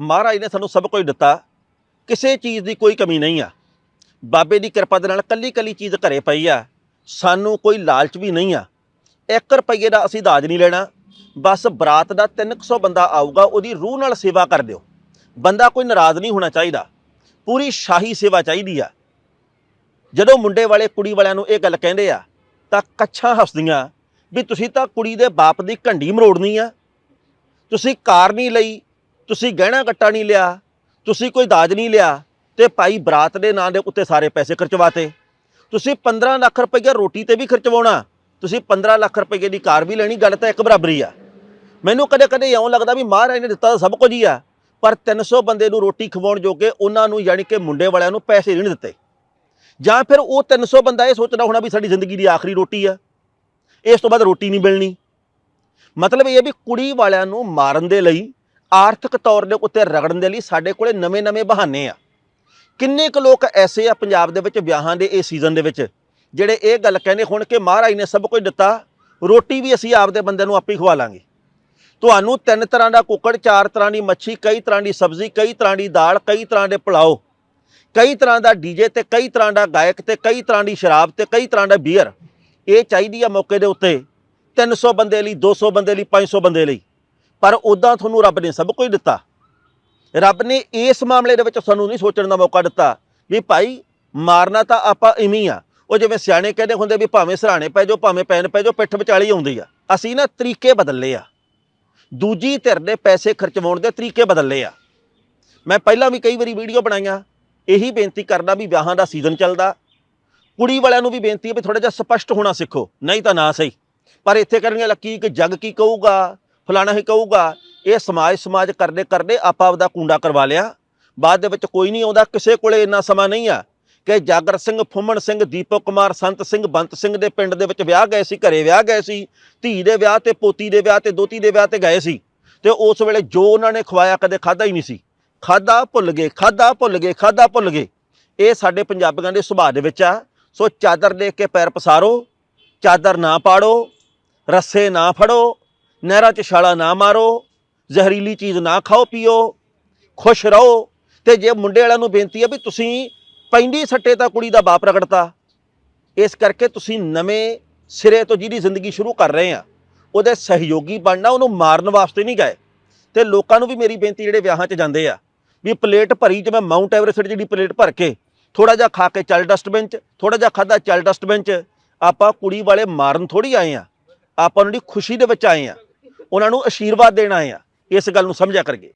ਮਹਾਰਾਜ ਨੇ ਸਾਨੂੰ ਸਭ ਕੁਝ ਦਿੱਤਾ। ਕਿਸੇ ਚੀਜ਼ ਦੀ ਕੋਈ ਕਮੀ ਨਹੀਂ ਆ। ਬਾਬੇ ਦੀ ਕਿਰਪਾ ਦੇ ਨਾਲ ਕੱਲੀ ਕੱਲੀ ਚੀਜ਼ ਘਰੇ ਪਈ ਆ। ਸਾਨੂੰ ਕੋਈ ਲਾਲਚ ਵੀ ਨਹੀਂ ਆ। 1 ਰੁਪਏ ਦਾ ਅਸੀਂ ਦਾਜ ਨਹੀਂ ਲੈਣਾ। ਬਸ ਬਰਾਤ ਦਾ 300 ਬੰਦਾ ਆਊਗਾ, ਉਹਦੀ ਰੂਹ ਨਾਲ ਸੇਵਾ ਕਰ ਦਿਓ। ਬੰਦਾ ਕੋਈ ਨਾਰਾਜ਼ ਨਹੀਂ ਹੋਣਾ ਚਾਹੀਦਾ। ਪੂਰੀ ਸ਼ਾਹੀ ਸੇਵਾ ਚਾਹੀਦੀ ਆ। ਜਦੋਂ ਮੁੰਡੇ ਵਾਲੇ ਕੁੜੀ ਵਾਲਿਆਂ ਨੂੰ ਇਹ ਗੱਲ ਕਹਿੰਦੇ ਆ, ਤਾਂ ਕੱਛਾਂ ਹੱਸਦੀਆਂ ਵੀ ਤੁਸੀਂ ਤਾਂ ਕੁੜੀ ਦੇ ਬਾਪ ਦੀ ਘੰਡੀ ਮਰੋੜਨੀ ਆ। ਤੁਸੀਂ ਕਾਰ ਨਹੀਂ ਲਈ ਤੁਸੀਂ ਗਹਿਣਾ ਕੱਟਾ ਨਹੀਂ ਲਿਆ, ਤੁਸੀਂ ਕੋਈ ਦਾਜ ਨਹੀਂ ਲਿਆ, ਤੇ ਭਾਈ ਬਰਾਤ ਦੇ ਨਾਂ ਦੇ ਉੱਤੇ ਸਾਰੇ ਪੈਸੇ ਖਰਚਵਾਤੇ। ਤੁਸੀਂ 15 ਲੱਖ ਰੁਪਏ ਰੋਟੀ ਤੇ ਵੀ ਖਰਚਵਾਉਣਾ, ਤੁਸੀਂ 15 ਲੱਖ ਰੁਪਏ ਦੀ ਕਾਰ ਵੀ ਲੈਣੀ, ਗੱਲ ਤਾਂ ਇੱਕ ਬਰਾਬਰੀ ਆ। ਮੈਨੂੰ ਕਦੇ ਕਦੇ ਇਉਂ ਲੱਗਦਾ ਵੀ ਮਹਾਰਾਜ ਨੇ ਦਿੱਤਾ ਤਾਂ ਸਭ ਕੁਝ ਹੀ ਆ, ਪਰ 300 ਬੰਦੇ ਨੂੰ ਰੋਟੀ ਖਵਾਉਣ ਜੋਗੇ ਉਹਨਾਂ ਨੂੰ ਯਾਨੀ ਕਿ ਮੁੰਡੇ ਵਾਲਿਆਂ ਨੂੰ ਪੈਸੇ ਨਹੀਂ ਦਿੱਤੇ। ਜਾਂ ਫਿਰ ਉਹ 300 ਬੰਦਾ ਇਹ ਸੋਚਦਾ ਹੋਣਾ ਵੀ ਸਾਡੀ ਜ਼ਿੰਦਗੀ ਦੀ ਆਖਰੀ ਰੋਟੀ ਆ, ਇਸ ਤੋਂ ਬਾਅਦ ਰੋਟੀ ਨਹੀਂ ਮਿਲਣੀ। ਮਤਲਬ ਇਹ ਹੈ ਵੀ ਕੁੜੀ ਵਾਲਿਆਂ ਨੂੰ ਮਾਰਨ ਦੇ ਲਈ ਆਰਥਿਕ ਤੌਰ ਦੇ ਉੱਤੇ ਰਗੜਨ ਦੇ ਲਈ ਸਾਡੇ ਕੋਲੇ ਨਵੇਂ-ਨਵੇਂ ਬਹਾਨੇ ਆ। ਕਿੰਨੇ ਕੁ ਲੋਕ ਐਸੇ ਆ ਪੰਜਾਬ ਦੇ ਵਿੱਚ ਵਿਆਹਾਂ ਦੇ ਇਹ ਸੀਜ਼ਨ ਦੇ ਵਿੱਚ, ਜਿਹੜੇ ਇਹ ਗੱਲ ਕਹਿੰਦੇ ਹੁਣ ਕਿ ਮਹਾਰਾਜ ਨੇ ਸਭ ਕੁਝ ਦਿੱਤਾ, ਰੋਟੀ ਵੀ ਅਸੀਂ ਆਪਦੇ ਬੰਦੇ ਨੂੰ ਆਪੇ ਹੀ ਖਵਾ ਲਾਂਗੇ। ਤੁਹਾਨੂੰ ਤਿੰਨ ਤਰ੍ਹਾਂ ਦਾ ਕੁੱਕੜ, ਚਾਰ ਤਰ੍ਹਾਂ ਦੀ ਮੱਛੀ, ਕਈ ਤਰ੍ਹਾਂ ਦੀ ਸਬਜ਼ੀ, ਕਈ ਤਰ੍ਹਾਂ ਦੀ ਦਾਲ, ਕਈ ਤਰ੍ਹਾਂ ਦੇ ਪਲਾਓ, ਕਈ ਤਰ੍ਹਾਂ ਦਾ ਡੀਜੇ ਤੇ ਕਈ ਤਰ੍ਹਾਂ ਦਾ ਗਾਇਕ ਤੇ ਕਈ ਤਰ੍ਹਾਂ ਦੀ ਸ਼ਰਾਬ ਤੇ ਕਈ ਤਰ੍ਹਾਂ ਦਾ ਬੀਅਰ ਇਹ ਚਾਹੀਦੀ ਆ ਮੌਕੇ ਦੇ ਉੱਤੇ 300 ਬੰਦੇ ਲਈ 200 ਬੰਦੇ ਲਈ 500 ਬੰਦੇ ਲਈ। ਪਰ ਉਦਾਂ ਤੁਹਾਨੂੰ ਰੱਬ ਨੇ ਸਭ ਕੁਝ ਦਿੱਤਾ। ਰੱਬ ਨੇ ਇਸ ਮਾਮਲੇ ਦੇ ਵਿੱਚ ਸਾਨੂੰ ਨਹੀਂ ਸੋਚਣ ਦਾ ਮੌਕਾ ਦਿੱਤਾ ਵੀ ਭਾਈ ਮਾਰਨਾ ਤਾਂ ਆਪਾਂ ਇਵੇਂ ਹੀ ਆ। ਉਹ ਜਿਵੇਂ ਸਿਆਣੇ ਕਹਿੰਦੇ ਹੁੰਦੇ ਵੀ ਭਾਵੇਂ ਸਰਾਣੇ ਪੈ ਜਾਓ, ਭਾਵੇਂ ਪੈਨ ਪੈ ਜਾਓ, ਪਿੱਠ ਵਿਚਾਲੀ ਆਉਂਦੀ ਆ। ਅਸੀਂ ਨਾ ਤਰੀਕੇ ਬਦਲ ਆ। ਦੂਜੀ ਧਿਰ ਦੇ ਪੈਸੇ ਖਰਚਵਾਉਣ ਦੇ ਤਰੀਕੇ ਬਦਲ ਆ। ਮੈਂ ਪਹਿਲਾਂ ਵੀ ਕਈ ਵਾਰੀ ਵੀਡੀਓ ਬਣਾਈਆਂ, ਇਹੀ ਬੇਨਤੀ ਕਰਦਾ ਵੀ ਵਿਆਹਾਂ ਦਾ ਸੀਜ਼ਨ ਚੱਲਦਾ। ਕੁੜੀ ਵਾਲਿਆਂ ਨੂੰ ਵੀ ਬੇਨਤੀ ਹੈ ਵੀ ਥੋੜਾ ਜਿਹਾ ਸਪਸ਼ਟ ਹੋਣਾ ਸਿੱਖੋ, ਨਹੀਂ ਤਾਂ ਨਾ ਸਹੀ। ਪਰ ਇੱਥੇ ਕਰਨਗੇ ਲੱਕੀ ਕਿ ਜੱਗ ਕੀ ਕਹੂਗਾ? ਫਲਾਣਾ ਹੀ ਕਹੂਗਾ, ਇਹ ਸਮਾਜ ਸਮਾਜ ਕਰਦੇ ਕਰਦੇ ਆਪਾਂ ਆਪਦਾ ਕੁੰਡਾ ਕਰਵਾ ਲਿਆ। ਬਾਅਦ ਦੇ ਵਿੱਚ ਕੋਈ ਨਹੀਂ ਆਉਂਦਾ, ਕਿਸੇ ਕੋਲੇ ਇੰਨਾ ਸਮਾਂ ਨਹੀਂ ਆ ਕਿ ਜਾਗਰ ਸਿੰਘ, ਫੁੰਮਣ ਸਿੰਘ, ਦੀਪਕ ਕੁਮਾਰ, ਸੰਤ ਸਿੰਘ, ਬੰਤ ਸਿੰਘ ਦੇ ਪਿੰਡ ਦੇ ਵਿੱਚ ਵਿਆਹ ਗਏ ਸੀ, ਘਰੇ ਵਿਆਹ ਗਏ ਸੀ, ਧੀ ਦੇ ਵਿਆਹ ਤੇ ਪੋਤੀ ਦੇ ਵਿਆਹ ਤੇ ਦੋਤੀ ਦੇ ਵਿਆਹ ਤੇ ਗਏ ਸੀ। ਤੇ ਉਸ ਵੇਲੇ ਜੋ ਉਹਨਾਂ ਨੇ ਖਵਾਇਆ ਕਦੇ ਖਾਦਾ ਹੀ ਨਹੀਂ ਸੀ। ਖਾਦਾ ਭੁੱਲ ਗਏ ਖਾਦਾ ਭੁੱਲ ਗਏ ਖਾਦਾ ਭੁੱਲ ਗਏ। ਇਹ ਸਾਡੇ ਪੰਜਾਬੀਆਂ ਦੇ ਸੁਭਾਅ ਦੇ ਵਿੱਚ ਆ। ਸੋ ਚਾਦਰ ਦੇਖ ਕੇ ਪੈਰ ਪਸਾਰੋ, ਚਾਦਰ ਨਾ ਪਾੜੋ, ਰੱਸੇ ਨਾ ਫੜੋ ਨਹਿਰਾਂ 'ਚ ਛਾਲਾ ਨਾ ਮਾਰੋ, ਜ਼ਹਿਰੀਲੀ ਚੀਜ਼ ਨਾ ਖਾਓ, ਪੀਓ, ਖੁਸ਼ ਰਹੋ। ਤੇ ਜੇ ਮੁੰਡੇ ਵਾਲਿਆਂ ਨੂੰ ਬੇਨਤੀ ਹੈ ਵੀ ਤੁਸੀਂ ਪੈਂਦੀ ਸੱਟੇ ਤਾਂ ਕੁੜੀ ਦਾ ਬਾਪ ਰਗੜਤਾ। ਇਸ ਕਰਕੇ ਤੁਸੀਂ ਨਵੇਂ ਸਿਰੇ ਤੋਂ ਜਿਹਦੀ ਜ਼ਿੰਦਗੀ ਸ਼ੁਰੂ ਕਰ ਰਹੇ ਆ, ਉਹਦੇ ਸਹਿਯੋਗੀ ਬਣਨਾ, ਉਹਨੂੰ ਮਾਰਨ ਵਾਸਤੇ ਨਹੀਂ ਗਏ। ਤੇ ਲੋਕਾਂ ਨੂੰ ਵੀ ਮੇਰੀ ਬੇਨਤੀ ਜਿਹੜੇ ਵਿਆਹਾਂ 'ਚ ਜਾਂਦੇ ਆ, ਵੀ ਪਲੇਟ ਭਰੀ ਜਿਵੇਂ ਮਾਊਂਟ ਐਵਰੈਸਟ ਜਿਹੜੀ ਪਲੇਟ ਭਰ ਕੇ ਥੋੜਾ ਜਿਹਾ ਖਾ ਕੇ ਚੱਲ ਡਸਟਬਿਨ 'ਚ ਥੋੜਾ ਜਿਹਾ ਖਾਦਾ ਚੱਲ ਡਸਟਬਿਨ 'ਚ, ਆਪਾਂ ਕੁੜੀ ਵਾਲੇ ਮਾਰਨ ਥੋੜੀ ਆਏ ਆ। ਆਪਾਂ ਉਹਨਾਂ ਦੀ ਖੁਸ਼ੀ ਦੇ ਵਿੱਚ ਆਏ ਆ। ਉਹਨਾਂ ਨੂੰ ਆਸ਼ੀਰਵਾਦ ਦੇਣ ਆਏ ਆ ਇਸ ਗੱਲ ਨੂੰ ਸਮਝਿਆ ਕਰਕੇ